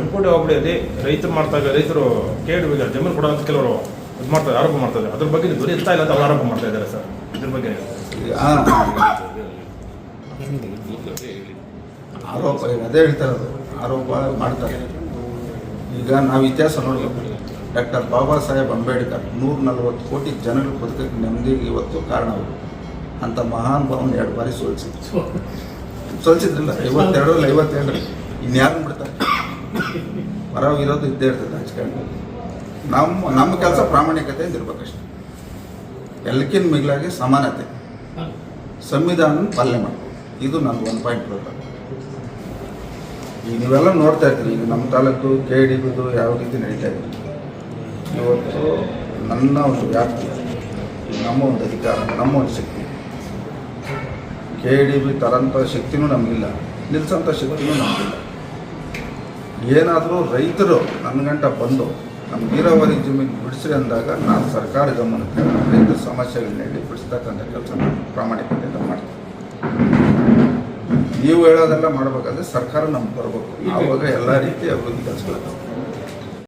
ಕೆಂಪುಕೋಟೆ ಹೋಬಳಿಯಲ್ಲಿ ರೈತರು ಮಾಡ್ತಾ ಇದ್ದಾರೆ, ರೈತರು ಕೇಳಿ ಜಮೀನು ಕೊಡೋ ಅಂತ ಕೆಲವರು ಇದು ಮಾಡ್ತಾರೆ ಆರೋಪ ಮಾಡ್ತಾರೆ ಅದ್ರ ಬಗ್ಗೆ ಧ್ವನಿ ಎತ್ತಾ ಇಲ್ಲ ಅಂತ ಅವ್ರು ಆರೋಪ ಮಾಡ್ತಾ ಇದ್ದಾರೆ ಸರ್. ಇದ್ರ ಬಗ್ಗೆ ಆರೋಪ ಅದೇ ಹೇಳ್ತಾರೆ ಅದು ಆರೋಪ ಮಾಡ್ತಾರೆ. ಈಗ ನಾವು ಇತಿಹಾಸ ನೋಡಬೇಕು. ಡಾಕ್ಟರ್ ಬಾಬಾ ಸಾಹೇಬ್ ಅಂಬೇಡ್ಕರ್ ನೂರ ನಲವತ್ತು ಕೋಟಿ ಜನಗಳು ಬದುಕಕ್ಕೆ ನೆಮ್ಮದಿಗೆ ಇವತ್ತು ಕಾರಣ ಅವರು. ಅಂತ ಮಹಾನ್ ಭಾವನ ಎರಡು ಬಾರಿ ಸೋಲಿಸಿದ್ರು. ಸೋಲಿಸಿದ್ರಲ್ಲ, ಐವತ್ತೆರಡರಲ್ಲಿ ಐವತ್ತೆರಡು ಇನ್ಯಾರು ಬಿಡ್ತಾರೆ? ಪರ ವಿರೋಧ ಇದ್ದೇ ಇರ್ತದೆ ರಾಜಕಾರಣ ನಮ್ಮ ನಮ್ಮ ಕೆಲಸ ಪ್ರಾಮಾಣಿಕತೆಯಿಂದ ಇರ್ಬೇಕಷ್ಟೆ ಎಲ್ಲಕ್ಕಿಂತ ಮಿಗಿಲಾಗಿ ಸಮಾನತೆ. ಸಂವಿಧಾನ ಪಾಲನೆ ಮಾಡಬೇಕು. ಇದು ನನ್ನ ಒಂದು ಪಾಯಿಂಟ್ ಬರ್ತದೆ ಈಗ ನೀವೆಲ್ಲ ನೋಡ್ತಾ ಇರ್ತೀರಿ ಈಗ ನಮ್ಮ ತಾಲೂಕು ಕೆ ಡಿ ಬಿದು ಯಾವ ರೀತಿ ನಡೀತಾ ಇದೆ. ಇವತ್ತು ನನ್ನ ಒಂದು ವ್ಯಾಪ್ತಿ, ನಮ್ಮ ಒಂದು ಅಧಿಕಾರ, ನಮ್ಮ ಒಂದು ಶಕ್ತಿ. ಕೆ ಡಿ ಬಿ ತರಂಥ ಶಕ್ತಿನೂ ನಮಗಿಲ್ಲ ನಿಲ್ಸೋಂಥ ಶಕ್ತಿನೂ ನಮಗಿಲ್ಲ. ಏನಾದರೂ ರೈತರು ನನ್ನ ಗಂಟ ಬಂದು ನಮ್ಮ ನೀರಾವರಿ ಜಮೀನು ಬಿಡಿಸ್ರಿ ಅಂದಾಗ ನಾನು ಸರ್ಕಾರ ಗಮನಕ್ಕೆ ರೈತರ ಸಮಸ್ಯೆಗಳನ್ನ ಹೇಳಿ ಬಿಡಿಸ್ತಕ್ಕಂಥ ಕೆಲಸ ಪ್ರಾಮಾಣಿಕತೆಯಿಂದ ಮಾಡ್ತೀನಿ. ನೀವು ಹೇಳೋದೆಲ್ಲ ಮಾಡಬೇಕಾದ್ರೆ ಸರ್ಕಾರ ನಮ್ಗೆ ಬರಬೇಕು. ಆವಾಗ ಎಲ್ಲ ರೀತಿಯ ಅಭಿವೃದ್ಧಿ ಕೆಲಸಗಳು